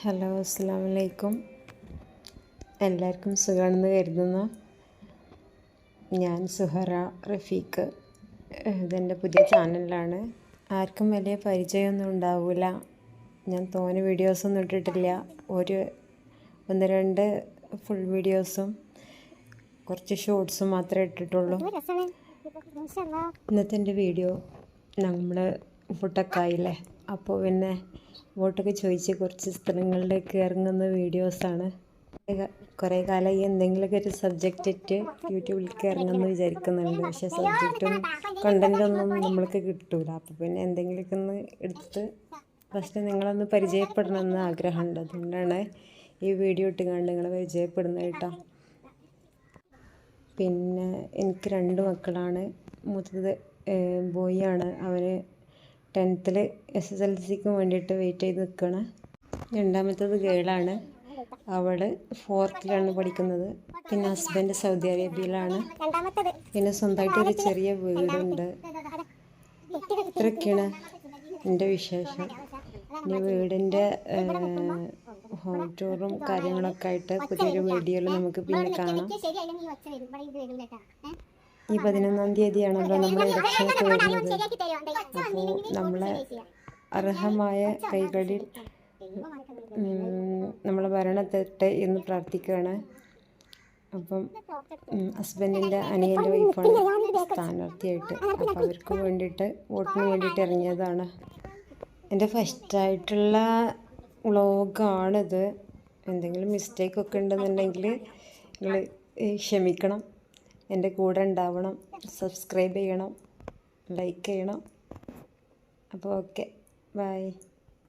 Hello അസ്സാം വലൈക്കും എല്ലാവർക്കും സുഖമാണെന്ന് കരുതുന്നു. ഞാൻ സുഹറ റഫീഖ്. ഇതെന്റെ പുതിയ ചാനലിലാണ്. ആർക്കും വലിയ പരിചയമൊന്നും ഉണ്ടാവില്ല ഞാൻ തോനെ വീഡിയോസൊന്നും ഇട്ടിട്ടില്ല. ഒരു ഒന്ന് രണ്ട് ഫുൾ വീഡിയോസും കുറച്ച് ഷോർട്സും മാത്രമേ ഇട്ടിട്ടുള്ളൂ. ഇന്നത്തെ എന്റെ വീഡിയോ നമ്മൾ ഫുഡൊക്കെ ആയില്ലേ അപ്പോൾ പിന്നെ വോട്ടൊക്കെ ചോദിച്ച് കുറച്ച് സ്ഥലങ്ങളിലേക്ക് ഇറങ്ങുന്ന വീഡിയോസാണ് കുറേ കാലമായി എന്തെങ്കിലുമൊക്കെ ഒരു സബ്ജക്റ്റ് ഇട്ട് യൂട്യൂബിലേക്ക് ഇറങ്ങുമെന്ന് വിചാരിക്കുന്നുണ്ട്. പക്ഷേ സബ്ജക്റ്റും കണ്ടന്റൊന്നും നമ്മൾക്ക് കിട്ടൂല. അപ്പോൾ പിന്നെ എന്തെങ്കിലുമൊക്കെ ഒന്ന് എടുത്ത് ഫസ്റ്റ് നിങ്ങളൊന്ന് പരിചയപ്പെടണമെന്ന് ആഗ്രഹമുണ്ട്. അതുകൊണ്ടാണ് ഈ വീഡിയോ ഇട്ട് കണ്ട് നിങ്ങൾ പരിചയപ്പെടുന്നത് കേട്ടോ. പിന്നെ എനിക്ക് രണ്ട് മക്കളാണ്. മൂത്തത് ബോയ് ആണ് അവന് ടെൻത്തിൽ എസ് എസ് എൽ സിക്ക് വേണ്ടിയിട്ട് വെയിറ്റ് ചെയ്ത് നിൽക്കുകയാണ് രണ്ടാമത്തത് ഗേളാണ്. അവൾ ഫോർത്തിലാണ് പഠിക്കുന്നത്. പിന്നെ ഹസ്ബൻഡ് സൗദി അറേബ്യയിലാണ്. പിന്നെ സ്വന്തമായിട്ട് ഒരു ചെറിയ വീടുണ്ട്. ഇത്രയൊക്കെയാണ് എന്റെ വിശേഷം. ഇനി വീടിന്റെ ഹോം ടൂറും കാര്യങ്ങളൊക്കെ ആയിട്ട് പുതിയൊരു വീഡിയോയിൽ നമുക്ക് പിന്നെ കാണാം. ഈ പതിനൊന്നാം തീയതിയാണല്ലോ നമ്മൾ ഇലക്ഷൻ വരുന്നത് അപ്പോൾ നമ്മളെ അർഹമായ കൈകളിൽ നമ്മളെ ഭരണമെത്തട്ടെ എന്ന് പ്രാർത്ഥിക്കുകയാണ്. അപ്പം ഹസ്ബൻഡിന്റെ അനിയന്റെ വൈഫാണ് സ്ഥാനാർത്ഥിയായിട്ട്. അപ്പോൾ അവർക്ക് വേണ്ടിയിട്ട് വോട്ടിന് വേണ്ടിയിട്ട് ഇറങ്ങിയതാണ്. എന്റെ ഫസ്റ്റായിട്ടുള്ള വ്ളോഗാണിത് എന്തെങ്കിലും മിസ്റ്റേക്കൊക്കെ ഉണ്ടെന്നുണ്ടെങ്കിൽ നിങ്ങൾ ക്ഷമിക്കണം. എന്റെ കൂടെ ഉണ്ടാവണം. സബ്സ്ക്രൈബ് ചെയ്യണം. ലൈക്ക് ചെയ്യണം. അപ്പോൾ ഓക്കെ ബൈ